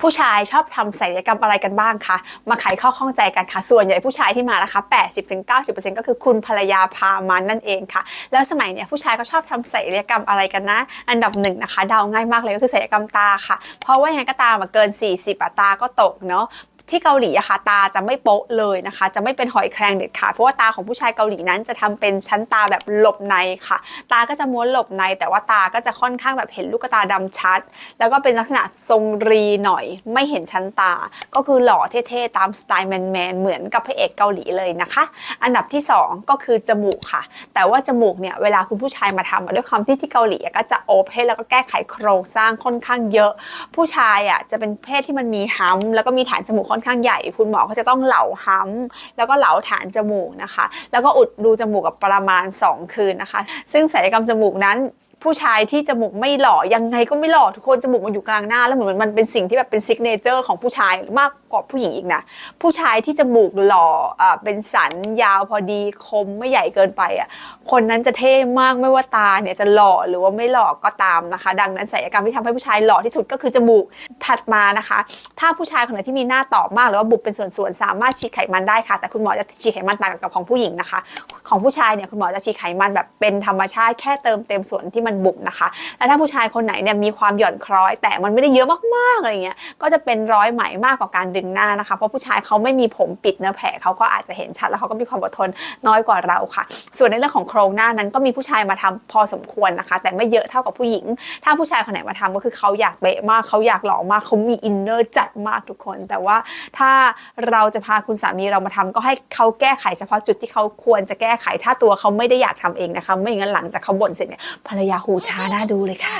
ผู้ชายชอบทำศัลยกรรมอะไรกันบ้างคะ มาไขข้อข้องใจกันค่ะ ส่วนใหญ่ผู้ชายที่มานะคะ80-90%ก็คือคุณภรรยาพามันนั่นเองค่ะ แล้วสมัยเนี้ยผู้ชายก็ชอบทำศัลยกรรมอะไรกันนะ อันดับหนึ่งนะคะเดาง่ายมากเลยก็คือศัลยกรรมตาค่ะ เพราะว่ายังไงก็ตามอะเกิน 40อะตาก็ตกเนาะ ที่เกาหลีอะค่ะตาจะไม่โป๊ะเลยนะคะ จะไม่เป็นหอยแครงเด็ดขาดเพราะว่าตาของผู้ชายเกาหลีนั้นจะทำเป็นชั้นตาแบบหลบในค่ะ ตาก็จะม้วนหลบใน แต่ว่าตาก็จะค่อนข้างแบบเห็นลูกตาดำชัด แล้วก็เป็นลักษณะทรงรีหน่อย ไม่เห็นชั้นตา ก็คือหล่อเท่ๆตามสไตล์แมนๆเหมือนกับพระเอกเกาหลีเลยนะคะ อันดับที่สองก็คือจมูกค่ะ แต่ว่าจมูกเนี่ยเวลาคุณผู้ชายมาทำด้วยความที่ที่เกาหลีก็จะโอเพนแล้วก็แก้ไขโครงสร้างค่อนข้างเยอะ ผู้ชายอะจะเป็นเพศที่มันมีฮัมแล้วก็มีฐานจมูกค่อนข้างใหญ่ คุณหมอเขาจะต้องเหลาฮัมแล้วก็เหลาฐานจมูกนะคะ แล้วก็อุดรูจมูกกับประมาณ 2 คืนนะคะ ซึ่งศัลยกรรมจมูกนั้น ผู้ชายที่จมูกไม่หล่อยังไงก็ไม่หล่อทุกคนจมูกมันอยู่กลางหน้าแล้วเหมือนมันเป็นสิ่งที่แบบเป็นซิกเนเจอร์ของผู้ชายมากกว่าผู้หญิงอีกนะ ผู้ชายที่จมูกหล่ออ่าเป็นสันยาวพอดีคมไม่ใหญ่เกินไปอะคนนั้นจะเท่มากไม่ว่าตาเนี่ยจะหล่อหรือว่าไม่หล่อก็ตามนะคะ ดังนั้นศัลยกรรมที่ทำให้ผู้ชายหล่อที่สุดก็คือจมูกถัดมานะคะ ถ้าผู้ชายคนไหนที่มีหน้าตอบมากหรือว่าบุบเป็นส่วนๆสามารถฉีดไขมันได้ค่ะ แต่คุณหมอจะฉีดไขมันต่างกับของผู้หญิงนะคะ ของผู้ชายเนี่ยคุณหมอจะฉีดไขมันแบบเป็นธรรมชาติแค่เติมเต็มส่วนที่มันบุบนะคะแล้วถ้าผู้ชายคนไหนเนี่ยมีความหย่อนคล้อย แต่มันไม่ได้เยอะมากๆอะไรเงี้ยก็จะเป็นร้อยไหมมากกว่าการดึงหน้านะคะ เพราะผู้ชายเขาไม่มีผมปิดเนื้อแผลเขาก็อาจจะเห็นชัดแล้วเขาก็มีความอดทนน้อยกว่าเราค่ะ ส่วนในเรื่องของโครงหน้านั้นก็มีผู้ชายมาทำพอสมควรนะคะ แต่ไม่เยอะเท่ากับผู้หญิง ถ้าผู้ชายคนไหนมาทำก็คือเขาอยากเบะมากเขาอยากหล่อมากเขามีอินเนอร์จัดมากทุกคน แต่ว่าถ้าเราจะพาคุณสามีเรามาทำก็ให้เขาแก้ไขเฉพาะจุดที่เขาควรจะแก้ไขถ้าตัวเขาไม่ได้อยากทำเองนะคะ ไม่อย่างนั้นหลังจากเขาบ่นเสร็จเนี่ยภรรยาหูช้าน้าดูเลยค่ะ